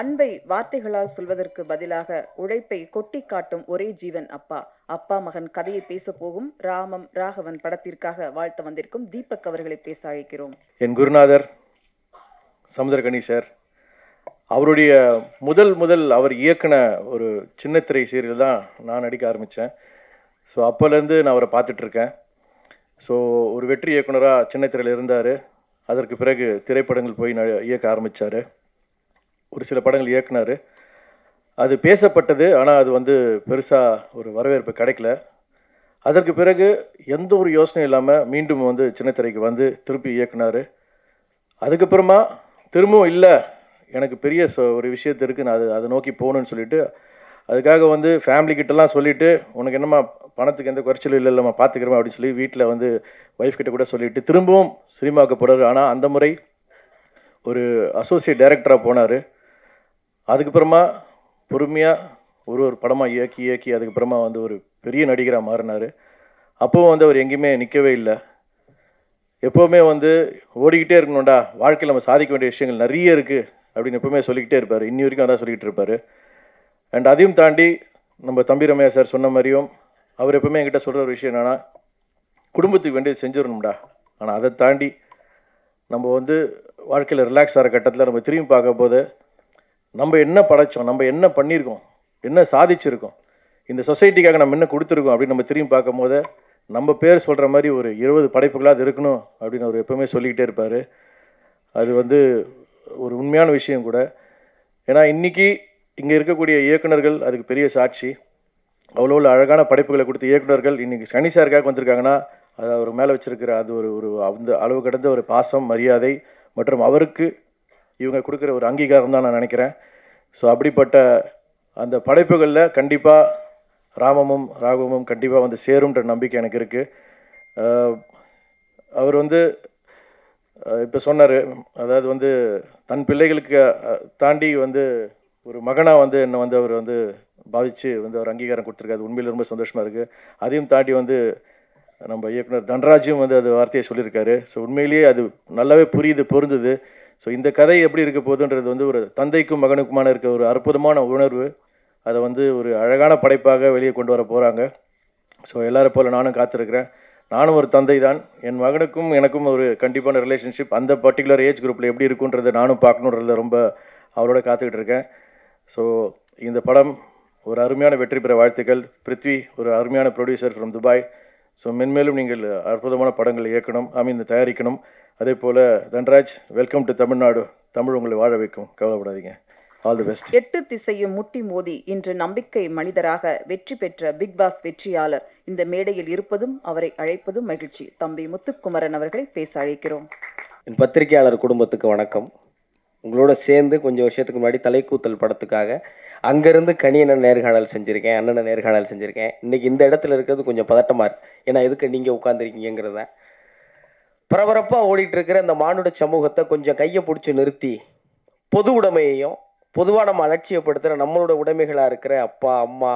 அன்பை வார்த்தைகளால் சொல்வதற்கு பதிலாக உழைப்பை கொட்டி காட்டும் ஒரே ஜீவன் அப்பா. அப்பா மகன் கதையை பேச போகும் ராமம் ராகவன் படத்திற்காக வாழ்த்த வந்திருக்கும் தீபக் அவர்களை பேச அழைக்கிறோம். என் குருநாதர் சமுத்திரகணி சார் அவருடைய முதல் முதல் அவர் இயக்குன ஒரு சின்னத்திரை சீரியல் தான் நான் நடிக்க ஆரம்பித்தேன் ஸோ அப்போலேருந்து நான் அவரை பார்த்துட்ருக்கேன். ஸோ ஒரு வெற்றி இயக்குனராக சின்னத்திரையில் இருந்தார். அதற்கு பிறகு திரைப்படங்கள் போய் இயக்க ஆரம்பித்தார் ஒரு சில படங்கள் இயக்குனார். அது பேசப்பட்டது ஆனால் அது வந்து பெருசாக ஒரு வரவேற்பு கிடைக்கல. அதற்கு பிறகு எந்த ஒரு யோசனையும் இல்லாமல் மீண்டும் வந்து சின்னத்திரைக்கு வந்து திருப்பி இயக்குனார். அதுக்கப்புறமா திரும்பவும் இல்லை எனக்கு பெரிய ஒரு விஷயத்து இருக்குது நான் அது அதை நோக்கி போகணும்னு சொல்லிட்டு அதுக்காக வந்து ஃபேமிலிக்கிட்டலாம் சொல்லிவிட்டு உனக்கு என்னம்மா பணத்துக்கு எந்த குறைச்சலும் இல்லை இல்லைம்மா பார்த்துக்கிறோமா அப்படின்னு சொல்லி வீட்டில் வந்து ஒய்ஃப் கிட்ட கூட சொல்லிவிட்டு திரும்பவும் சினிமாவுக்கு போகிறாரு ஆனால் அந்த முறை ஒரு அசோசியேட் டைரக்டராக போனார். அதுக்கப்புறமா பொறுமையாக ஒரு ஒரு படமாக இயக்கி இயக்கி அதுக்கப்புறமா வந்து ஒரு பெரிய நடிகராக மாறினார். அப்போவும் வந்து அவர் எங்கேயுமே நிற்கவே இல்லை. எப்போவுமே வந்து ஓடிக்கிட்டே இருக்கணும்டா வாழ்க்கையில் நம்ம சாதிக்க வேண்டிய விஷயங்கள் நிறைய இருக்குது அப்படின்னு எப்போவுமே சொல்லிக்கிட்டே இருப்பார். இன்னி வரைக்கும் அதான் சொல்லிக்கிட்டு இருப்பார். அண்ட் அதையும் தாண்டி நம்ம தம்பி ரமையா சார் சொன்ன மாதிரியும் அவர் எப்பவுமே என்கிட்ட சொல்கிற ஒரு விஷயம் என்னன்னா குடும்பத்துக்கு வேண்டியது செஞ்சிடணும்டா. ஆனால் அதை தாண்டி நம்ம வந்து வாழ்க்கையில் ரிலாக்ஸ் ஆகிற கட்டத்தில் நம்ம திரும்பி பார்க்க போது நம்ம என்ன படைச்சோம் நம்ம என்ன பண்ணியிருக்கோம் என்ன சாதிச்சிருக்கோம் இந்த சொசைட்டிக்காக நம்ம என்ன கொடுத்துருக்கோம் அப்படின்னு நம்ம திரும்பி பார்க்கும் போது நம்ம பேர் சொல்கிற மாதிரி ஒரு இருபது படைப்புகளாக இருக்கணும் அப்படின்னு அவர் எப்போவுமே சொல்லிக்கிட்டே இருப்பார். அது வந்து ஒரு உண்மையான விஷயம் கூட. ஏன்னா இன்னைக்கு இங்கே இருக்கக்கூடிய இயக்குனர்கள் அதுக்கு பெரிய சாட்சி. அவ்வளோ உள்ள அழகான படைப்புகளை கொடுத்த இயக்குனர்கள் இன்றைக்கி சனி சாருக்காக வந்திருக்காங்கன்னா அது அவர் மேலே வச்சுருக்கிற அது ஒரு ஒரு அந்த அளவு கடந்த ஒரு பாசம் மரியாதை மற்றும் அவருக்கு இவங்க கொடுக்குற ஒரு அங்கீகாரம் தான் நான் நினைக்கிறேன். ஸோ அப்படிப்பட்ட அந்த படைப்புகளில் கண்டிப்பாக ராமமும் ராகவமும் கண்டிப்பாக வந்து சேரும்ன்ற நம்பிக்கை எனக்கு இருக்குது அவர் வந்து இப்போ சொன்னார் அதாவது வந்து தன் பிள்ளைகளுக்கு தாண்டி வந்து ஒரு மகனாக வந்து என்னை வந்து அவர் வந்து பாதித்து வந்து அவர் அங்கீகாரம் கொடுத்துருக்காரு. உண்மையில் ரொம்ப சந்தோஷமாக இருக்குது அதையும் தாண்டி வந்து நம்ம இயக்குனர் தன்ராஜும் வந்து அது வார்த்தையை சொல்லியிருக்காரு. ஸோ உண்மையிலேயே அது நல்லாவே புரியுது பொருந்துது. ஸோ இந்த கதை எப்படி இருக்க போகுதுன்றது வந்து ஒரு தந்தைக்கும் மகனுக்குமான இருக்க ஒரு அற்புதமான உணர்வு. அதை வந்து ஒரு அழகான படைப்பாக வெளியே கொண்டு வர போகிறாங்க ஸோ எல்லாரை போல் நானும் காத்திருக்கிறேன். நானும் ஒரு தந்தை தான் என் மகனுக்கும் எனக்கும் ஒரு கண்டிப்பான ரிலேஷன்ஷிப் அந்த பர்டிகுலர் ஏஜ் குரூப்பில் எப்படி இருக்குன்றதை நானும் பார்க்கணுன்றத ரொம்ப அவரோட காத்துக்கிட்டு இருக்கேன். ஸோ இந்த படம் ஒரு அருமையான வெற்றி பெற வாழ்த்துக்கள். பிருத்வி ஒரு அருமையான ப்ரொடியூசர் ஃப்ரம் துபாய் ஸோ மென்மேலும் நீங்கள் அற்புதமான படங்களை இயக்கணும் ஐ மீன் தயாரிக்கணும். அதே போல் தன்ராஜ் வெல்கம் டு தமிழ்நாடு. தமிழ் உங்களை வாழ வைக்கும். கவலைப்படாதீங்க. ஆல் தி பெஸ்ட் எட்டு திசையும் முட்டி மோதி இன்று நம்பிக்கை மனிதராக வெற்றி பெற்ற பிக் பாஸ் வெற்றியாளர் இந்த மேடையில் இருப்பதும் அவரை அழைப்பதும் மகிழ்ச்சி. தம்பி முத்துக்குமரன் அவர்களை பேச அழைக்கிறோம். என் பத்திரிகையாளர் குடும்பத்துக்கு வணக்கம். உங்களோட சேர்ந்து கொஞ்சம் வருஷத்துக்கு முன்னாடி தலைக்கூத்தல் படத்துக்காக அங்கேருந்து கணியனை நேர்காணல் செஞ்சுருக்கேன் அண்ணனை நேர்காணல் செஞ்சுருக்கேன். இன்னைக்கு இந்த இடத்துல இருக்கிறது கொஞ்சம் பதட்டமாக இருக்கு. ஏன்னா எதுக்கு நீங்கள் உட்காந்துருக்கீங்கிறத பரபரப்பாக ஓடிட்டு இருக்கிற இந்த மானுட சமூகத்தை கொஞ்சம் கையை பிடிச்சி நிறுத்தி பொது உடைமையையும் பொதுவாக நம்ம அலட்சியப்படுத்துகிற நம்மளோட உடைமைகளாக இருக்கிற அப்பா அம்மா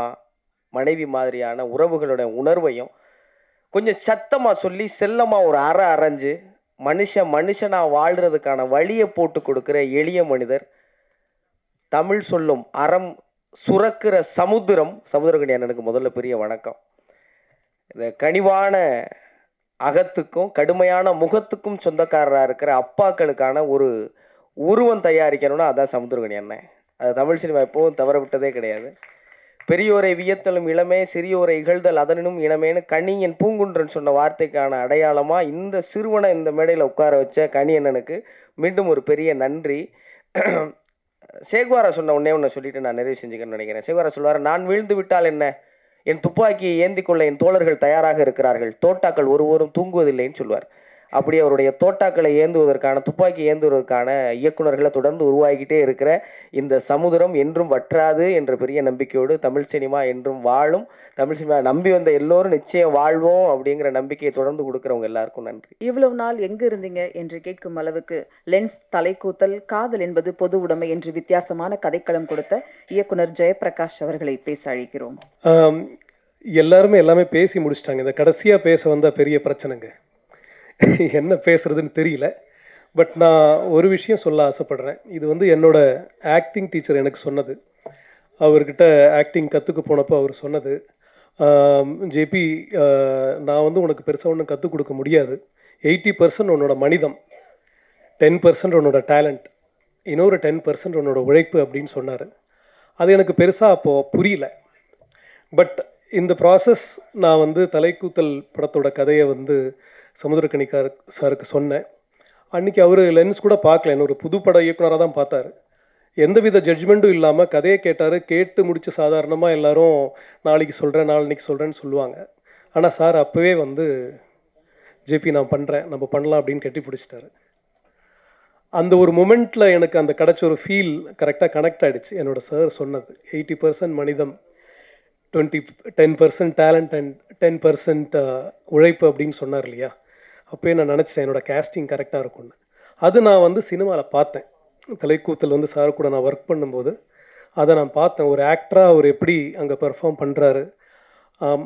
மனைவி மாதிரியான உறவுகளோட உணர்வையும் கொஞ்சம் சத்தமாக சொல்லி செல்லமாக ஒரு அறை அரைஞ்சு மனுஷன் மனுஷனாக வாழ்கிறதுக்கான வழியை போட்டு கொடுக்குற எளிய மனிதர் தமிழ் சொல்லும் அறம் சுரக்கிற சமுத்திரம். சமுத்திரகணி அண்ணனுக்கு முதல்ல பெரிய வணக்கம். இந்த கனிவான அகத்துக்கும் கடுமையான முகத்துக்கும் சொந்தக்காரராக இருக்கிற அப்பாக்களுக்கான ஒரு உருவம் தயாரிக்கணும்னா அதான் சமுத்திரகணி அண்ணன் அது தமிழ் சினிமா எப்பவும் தவற விட்டதே கிடையாது. பெரியோரை வியத்தலும் இளமே சிறியோரை இகழ்தல் அதனினும் இளமேன்னு கணியன் பூங்குன்றன் சொன்ன வார்த்தைக்கான அடையாளமாக இந்த சிறுவனை இந்த மேடையில் உட்கார வச்ச கணியண்ணனுக்கு மீண்டும் ஒரு பெரிய நன்றி. சேகுவாரா சொன்ன உடனே ஒன்று சொல்லிட்டு நான் நிறைவு செஞ்சுக்கணும்னு நினைக்கிறேன். சேகுவாரா சொல்வார் நான் வீழ்ந்து விட்டால் என்ன? என் துப்பாக்கியை ஏந்தி கொள்ள என் தோழர்கள் தயாராக இருக்கிறார்கள். தோட்டாக்கள் ஒருவரும் தூங்குவதில்லைன்னு சொல்வார். அப்படி அவருடைய தோட்டாக்களை ஏந்துவதற்கான துப்பாக்கி ஏந்துவதற்கான இயக்குனர்களை தொடர்ந்து உருவாகிக்கிட்டே இருக்கிற இந்த சமுதிரம் என்றும் வற்றாது என்ற பெரிய நம்பிக்கையோடு தமிழ் சினிமா என்றும் வாழும். தமிழ் சினிமா நம்பி வந்த எல்லோரும் நிச்சயம் வாழ்வோம் அப்படிங்கிற நம்பிக்கையை தொடர்ந்து கொடுக்குறவங்க எல்லாருக்கும் நன்றி. இவ்வளவு நாள் எங்கு இருந்தீங்க என்று கேட்கும் அளவுக்கு லென்ஸ் தலைக்கூத்தல் காதல் என்பது பொது உடைமை என்று வித்தியாசமான கதைக்களம் கொடுத்த இயக்குனர் ஜெயபிரகாஷ் அவர்களை பேச அழைக்கிறோம். எல்லாருமே எல்லாமே பேசி முடிச்சிட்டாங்க. இந்த கடைசியாக பேச வந்த பெரிய பிரச்சனைங்க. என்ன பேசுறதுன்னு தெரியல. பட் நான் ஒரு விஷயம் சொல்ல ஆசைப்படுறேன். இது வந்து என்னோட ஆக்டிங் டீச்சர் எனக்கு சொன்னது. அவர்கிட்ட ஆக்டிங் கற்றுக்க போனப்போ அவர் சொன்னது. ஜேபி நான் வந்து உனக்கு பெருசாக ஒன்றும் கற்றுக் கொடுக்க முடியாது. எயிட்டி பர்சன்ட் உன்னோட மனிதம். டென் பர்சன்ட் உன்னோட டேலண்ட் இன்னொரு டென் பர்சன்ட் உன்னோட உழைப்பு அப்படின்னு சொன்னார். அது எனக்கு பெருசாக அப்போது புரியல. பட் இந்த ப்ராசஸ் நான் வந்து தலைக்கூத்தல் படத்தோட கதையை வந்து சமுத்திரக்கணிக்கார் சாருக்கு சொன்னேன் அன்றைக்கி அவர் லென்ஸ் கூட பார்க்கல. என்ன ஒரு புதுப்பட இயக்குனராக தான் பார்த்தாரு. எந்தவித ஜட்ஜ்மெண்ட்டும் இல்லாமல் கதையை கேட்டார். கேட்டு முடித்து சாதாரணமாக எல்லாரும் நாளைக்கு சொல்கிறேன் நாளைக்கு சொல்கிறேன்னு சொல்லுவாங்க. ஆனால் சார் அப்போவே வந்து ஜேபி நான் பண்ணுறேன் நம்ம பண்ணலாம் அப்படின்னு கட்டி பிடிச்சிட்டாரு. அந்த ஒரு மொமெண்ட்டில் எனக்கு அந்த கிடச்ச ஒரு ஃபீல் கரெக்டாக கனெக்ட் ஆகிடுச்சு என்னோடய சார் சொன்னது. எயிட்டி பர்சன்ட் மனிதம் twenty ten percent talent and ten percent உழைப்பு அப்படின்னு சொன்னார் இல்லையா? அப்போயே நான் நினச்சேன் என்னோட கேஸ்டிங் கரெக்டாக இருக்கும்னு. அது நான் வந்து சினிமாவில் பார்த்தேன். தலைக்கூத்தில் வந்து சார் கூட நான் ஒர்க் பண்ணும்போது அதை நான் பார்த்தேன். ஒரு ஆக்டராக அவர் எப்படி அங்கே பெர்ஃபார்ம் பண்ணுறாரு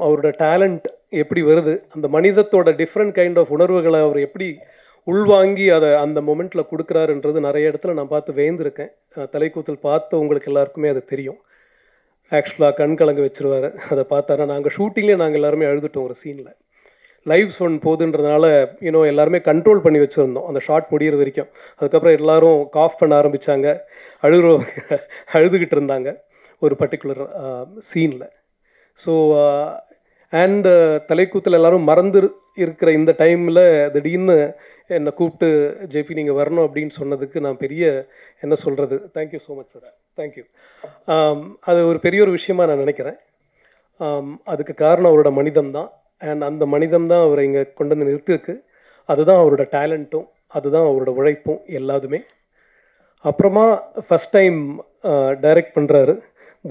அவரோட டேலண்ட் எப்படி வருது அந்த மனிதத்தோட டிஃப்ரெண்ட் கைண்ட் ஆஃப் உணர்வுகளை அவர் எப்படி உள்வாங்கி அதை அந்த மொமெண்ட்டில் கொடுக்குறாருன்றது நிறைய இடத்துல நான் பார்த்து வேந்திருக்கேன். தலைக்கூத்தல் பார்த்த உங்களுக்கு எல்லாருக்குமே அது தெரியும். ஆக்சுவலாக கண் கலங்க வச்சுருவார். அதை பார்த்தாரா நாங்கள் ஷூட்டிங்லேயே நாங்கள் எல்லாருமே அழுதுட்டோம் ஒரு சீனில் லைவ் ஒன் போகுதுன்றதுனால யூனோ எல்லாருமே கண்ட்ரோல் பண்ணி வச்சுருந்தோம். அந்த ஷார்ட் முடியிற வரைக்கும். அதுக்கப்புறம் எல்லாரும் காஃப் பண்ண ஆரம்பித்தாங்க அழுகுற அழுதுகிட்டு இருந்தாங்க. ஒரு பர்டிகுலர் சீனில் ஸோ அண்ட் தலைக்கூத்தில் எல்லாரும் மறந்து இருக்கிற இந்த டைமில் திடீர்னு என்னை கூப்பிட்டு ஜேபி நீங்கள் வரணும் அப்படின்னு சொன்னதுக்கு நான் பெரிய என்ன சொல்கிறது thank you so much sir thank you அது ஒரு பெரிய ஒரு விஷயமா நான் நினைக்கிறேன். அதுக்கு காரணம் அவரோட மனிதம் தான் அண்ட் அந்த மனிதம் தான் அவரை இங்கே கொண்டு வந்து நிறுத்திருக்கு அதுதான் அவரோட டேலண்ட்டும் அதுதான் அவரோட உழைப்பும் எல்லாதுமே. அப்புறமா ஃபஸ்ட் டைம் டைரக்ட் பண்ணுறாரு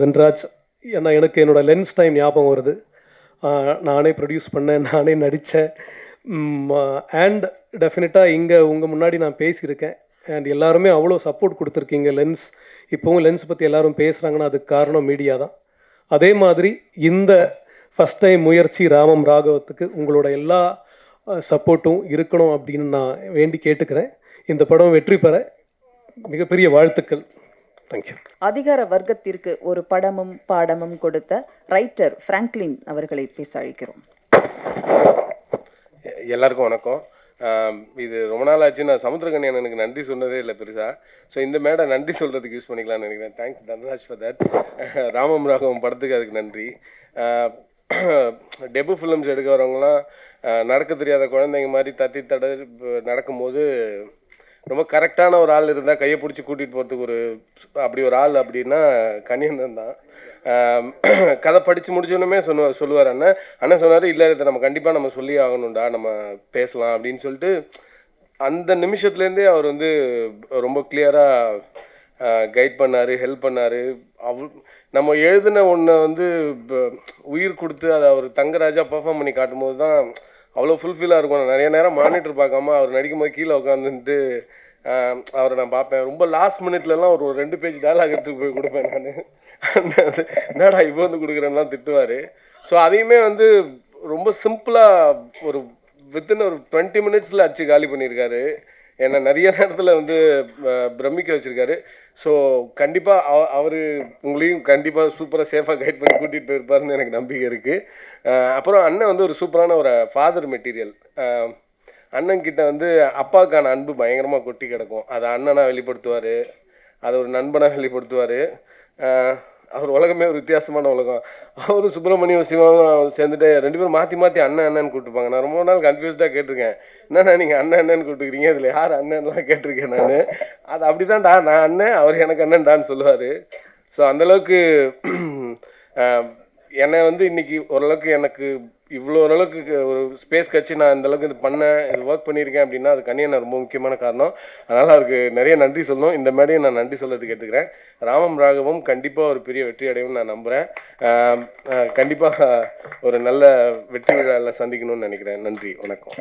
தன்ராஜ். ஏன்னா எனக்கு என்னோட லென்ஸ் டைம் ஞாபகம் வருது. நானே ப்ரொடியூஸ் பண்ணேன் நானே நடித்தேன். அண்ட் டெஃபினட்டாக இங்கே உங்கள் முன்னாடி நான் பேசியிருக்கேன். அண்ட் எல்லாருமே அவ்வளோ சப்போர்ட் கொடுத்துருக்கீங்க லென்ஸ் இப்போவும் லென்ஸ் பற்றி எல்லாரும் பேசுகிறாங்கன்னா அதுக்கு காரணம் மீடியா தான். அதே மாதிரி இந்த ஃபஸ்ட் டைம் முயற்சி ராமம் ராகவத்துக்கு உங்களோட எல்லா சப்போர்ட்டும் இருக்கணும் அப்படின்னு நான் வேண்டி கேட்டுக்கிறேன். இந்த படம் வெற்றி பெற மிகப்பெரிய வாழ்த்துக்கள். தேங்க்யூ அதிகார வர்க்கத்திற்கு ஒரு படமும் பாடமும் கொடுத்த ரைட்டர் பிராங்க்லின் அவர்களை பேச அழைக்கிறோம் எல்லாருக்கும் வணக்கம். இது ரொம்ப நாள் ஆச்சு. நான் சமுத்திரகனி எனக்கு நன்றி சொன்னதே இல்லை பெருசா. ஸோ இந்த மேடை நன்றி சொல்றதுக்கு யூஸ் பண்ணிக்கலாம்னு நினைக்கிறேன். தேங்க்ஸ் தன்ராஜ் ஃபார் தட் ராமம் ராகவம் படத்துக்கு அதுக்கு நன்றி. டெபு ஃபிலிம்ஸ் எடுக்க வரவங்களாம் நடக்க தெரியாத குழந்தைங்க மாதிரி தத்தி தட நடக்கும்போது ரொம்ப கரெக்டான ஒரு ஆள் இருந்தால் கையை பிடிச்சி கூட்டிகிட்டு போகிறதுக்கு ஒரு அப்படி ஒரு ஆள் அப்படின்னா கனியந்தன் தான். கதை படித்து முடிச்சோடனே சொல்லுவார் சொல்லுவார் அண்ணன். அண்ணன் சொன்னார் இல்லை இதை நம்ம கண்டிப்பாக நம்ம சொல்லி ஆகணும்டா நம்ம பேசலாம் அப்படின்னு சொல்லிட்டு அந்த நிமிஷத்துலேருந்தே அவர் வந்து ரொம்ப கிளியராக கைட் பண்ணார் ஹெல்ப் பண்ணார். அவ் நம்ம எழுதின ஒன்றை வந்து உயிர் கொடுத்து அதை அவர் தங்கராஜா பர்ஃபார்ம் பண்ணி காட்டும்போது தான் அவ்வளோ ஃபுல்ஃபில்லாக இருக்கும். நான் நிறைய நேரம் மானிட்டர் பார்க்காம அவர் நடிக்கும்போது கீழே உட்காந்துட்டு அவரை நான் பார்ப்பேன். ரொம்ப லாஸ்ட் மினிட்லலாம் ஒரு ரெண்டு பேஜ் டயலாக் எடுத்துட்டு போய் கொடுப்பேன் நான். என்னடா இப்போ வந்து கொடுக்குறேன்லாம் திட்டுவார். ஸோ அதையுமே வந்து ரொம்ப சிம்பிளாக ஒரு வித்தின் ஒரு டுவெண்ட்டி மினிட்ஸில் அடிச்சு காலி பண்ணியிருக்காரு. என்னை நிறைய நேரத்தில் வந்து பிரமிக்க வச்சுருக்காரு. ஸோ கண்டிப்பாக அவர் உங்களையும் கண்டிப்பாக சூப்பராக சேஃபாக கைட் பண்ணி கூட்டிகிட்டு போயிருப்பாருன்னு எனக்கு நம்பிக்கை இருக்குது அப்புறம் அண்ணன் வந்து ஒரு சூப்பரான ஒரு ஃபாதர் மெட்டீரியல் அண்ணன் கிட்ட வந்து அப்பாவுக்கான அன்பு பயங்கரமாக கொட்டி கிடக்கும். அதை அண்ணனாக வெளிப்படுத்துவார். அதை ஒரு நண்பனாக வெளிப்படுத்துவார். அவர் உலகமே ஒரு வித்தியாசமான உலகம். அவரும் சுப்பிரமணியம் சிவாவும் சேர்ந்துட்டு ரெண்டு பேரும் மாற்றி மாற்றி அண்ணன் அண்ணன் கூப்பிட்டுப்பாங்க. நான் ரொம்ப நாள் கன்ஃபியூஸ்டாக கேட்டிருக்கேன். என்னண்ணா நீங்கள் அண்ணன் அண்ணன் கூப்பிட்டுக்கிறீங்க? இதில் யார் அண்ணன்லாம் கேட்டிருக்கேன் நான்? அது அப்படி தான்டா நான் அண்ணன் அவர் எனக்கு அண்ணன்டான்னு சொல்லுவார். ஸோ அந்தளவுக்கு என்னை வந்து இன்னைக்கு ஓரளவுக்கு எனக்கு இவ்வளோ ஓரளவுக்கு ஒரு ஸ்பேஸ் கட்சி நான் இந்த அளவுக்கு இது பண்ணேன் இது ஒர்க் பண்ணியிருக்கேன் அப்படின்னா அது கண்ணியன் ரொம்ப முக்கியமான காரணம். அதனால் அவருக்கு நிறைய நன்றி சொல்லணும். இந்த மேடையை நான் நன்றி சொல்றதுக்கு கேட்டுக்கிறேன். ராமம் ராகவும் கண்டிப்பாக ஒரு பெரிய வெற்றி அடையும் நான் நம்புகிறேன் கண்டிப்பாக ஒரு நல்ல வெற்றி விழாவில் சந்திக்கணும்னு நினைக்கிறேன். நன்றி வணக்கம்.